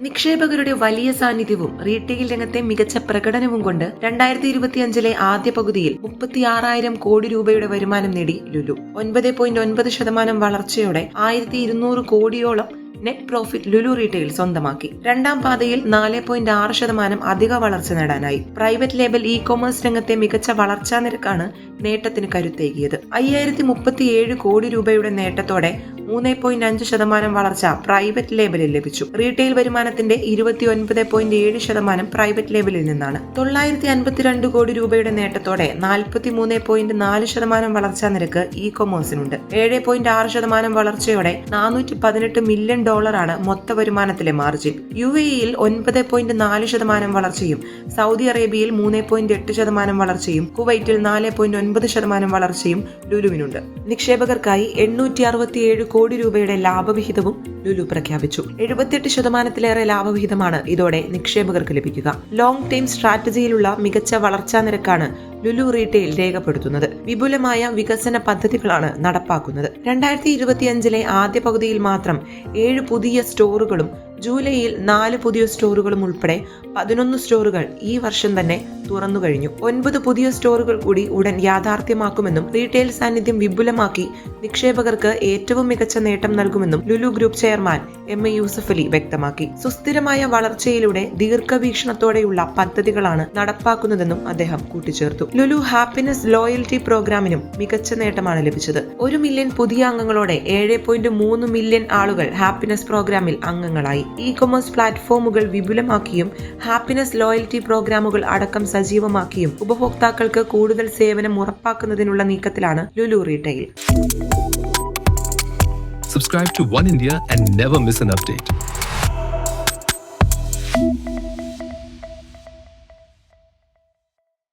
നിക്ഷേപകരുടെ വലിയ സാന്നിധ്യവും റീറ്റെയിൽ രംഗത്തെ മികച്ച പ്രകടനവും കൊണ്ട് രണ്ടായിരത്തി ഇരുപത്തിയഞ്ചിലെ ആദ്യ പകുതിയിൽ മുപ്പത്തിയാറായിരം കോടി രൂപയുടെ വരുമാനം നേടി ലുലു. ഒൻപത് പോയിന്റ് ഒൻപത് ശതമാനം വളർച്ചയോടെ ആയിരത്തി ഇരുന്നൂറ് കോടിയോളം നെറ്റ് പ്രോഫിറ്റ് ലുലു റീറ്റെയിൽ സ്വന്തമാക്കി. രണ്ടാം പാതയിൽ നാല് പോയിന്റ് ആറ് ശതമാനം അധിക വളർച്ച നേടാനായി. പ്രൈവറ്റ് ലേബൽ ഇ കൊമേഴ്സ് രംഗത്തെ മികച്ച വളർച്ചാ നിരക്കാണ് നേട്ടത്തിന് കരുത്തേകിയത്. അയ്യായിരത്തി മുപ്പത്തിയേഴ് കോടി രൂപയുടെ നേട്ടത്തോടെ മൂന്ന് പോയിന്റ് അഞ്ച് ശതമാനം വളർച്ച പ്രൈവറ്റ് ലേബലിൽ ലഭിച്ചു. റീറ്റെയിൽ വരുമാനത്തിന്റെ ഇരുപത്തി ഒൻപത് പോയിന്റ് ഏഴ് ശതമാനം പ്രൈവറ്റ് ലേബലിൽ നിന്നാണ്. തൊള്ളായിരത്തി അൻപത്തിരണ്ട് കോടി രൂപയുടെ നേട്ടത്തോടെ നാൽപ്പത്തി മൂന്ന് പോയിന്റ് നാല് ശതമാനം വളർച്ചാ നിരക്ക് ഇ കൊമേഴ്സിനുണ്ട് ഏഴ് പോയിന്റ് ആറ് ശതമാനം വളർച്ചയോടെ നാനൂറ്റി പതിനെട്ട് മില്യൺ ഡോളറാണ് മൊത്ത വരുമാനത്തിലെ മാർജിൻ യു എയിൽ ഒൻപത് പോയിന്റ് നാല് ശതമാനം വളർച്ചയും സൗദി അറേബ്യയിൽ മൂന്ന് പോയിന്റ് എട്ട് ശതമാനം വളർച്ചയും കുവൈറ്റിൽ നാല് പോയിന്റ് ഒൻപത് ശതമാനം വളർച്ചയും ലുലുവിനുണ്ട്. നിക്ഷേപകർക്കായി എണ്ണൂറ്റി അറുപത്തിയേഴ് കോടി രൂപയുടെ ലാഭവിഹിതവും ലുലു പ്രഖ്യാപിച്ചു. എഴുപത്തിയെട്ട് ശതമാനത്തിലേറെ ലാഭവിഹിതമാണ് ഇതോടെ നിക്ഷേപകർക്ക് ലഭിക്കുക. ലോങ് ടൈം സ്ട്രാറ്റജിയിലുള്ള മികച്ച വളർച്ചാ നിരക്കാണ് ലുലു റീറ്റെയിൽ രേഖപ്പെടുത്തുന്നത്. വിപുലമായ വികസന പദ്ധതികളാണ് നടപ്പാക്കുന്നത്. രണ്ടായിരത്തി ഇരുപത്തിയഞ്ചിലെ ആദ്യ പകുതിയിൽ മാത്രം ഏഴ് പുതിയ സ്റ്റോറുകളും ജൂലൈയിൽ നാല് പുതിയ സ്റ്റോറുകളും ഉൾപ്പെടെ പതിനൊന്ന് സ്റ്റോറുകൾ ഈ വർഷം തന്നെ തുറന്നു കഴിഞ്ഞു. ഒൻപത് പുതിയ സ്റ്റോറുകൾ കൂടി ഉടൻ യാഥാർത്ഥ്യമാക്കുമെന്നും റീറ്റെയിൽ സാന്നിധ്യം വിപുലമാക്കി നിക്ഷേപകർക്ക് ഏറ്റവും മികച്ച നേട്ടം നൽകുമെന്നും Lulu group chairman M A Yusuff Ali വ്യക്തമാക്കി. സുസ്ഥിരമായ വളർച്ചയിലൂടെ ദീർഘവീക്ഷണത്തോടെയുള്ള പദ്ധതികളാണ് നടപ്പാക്കുന്നതെന്നും അദ്ദേഹം കൂട്ടിച്ചേർത്തു. ലുലു ഹാപ്പിനെസ് ലോയൽറ്റി പ്രോഗ്രാമിനും മികച്ച നേട്ടമാണ് ലഭിച്ചത്. ഒരു മില്യൺ പുതിയ അംഗങ്ങളോടെ ഏഴ് പോയിന്റ് മൂന്ന് മില്യൺ ആളുകൾ ഹാപ്പിനെസ് പ്രോഗ്രാമിൽ അംഗങ്ങളായി. ഇ കൊമേഴ്സ് പ്ലാറ്റ്ഫോമുകൾ വിപുലമാക്കിയും ഹാപ്പിനെസ് ലോയൽറ്റി പ്രോഗ്രാമുകൾ അടക്കം സജീവമാക്കിയും ഉപഭോക്താക്കൾക്ക് കൂടുതൽ സേവനം ഉറപ്പാക്കുന്നതിനുള്ള നീക്കത്തിലാണ് Lulu retail subscribe to One India and never miss an update.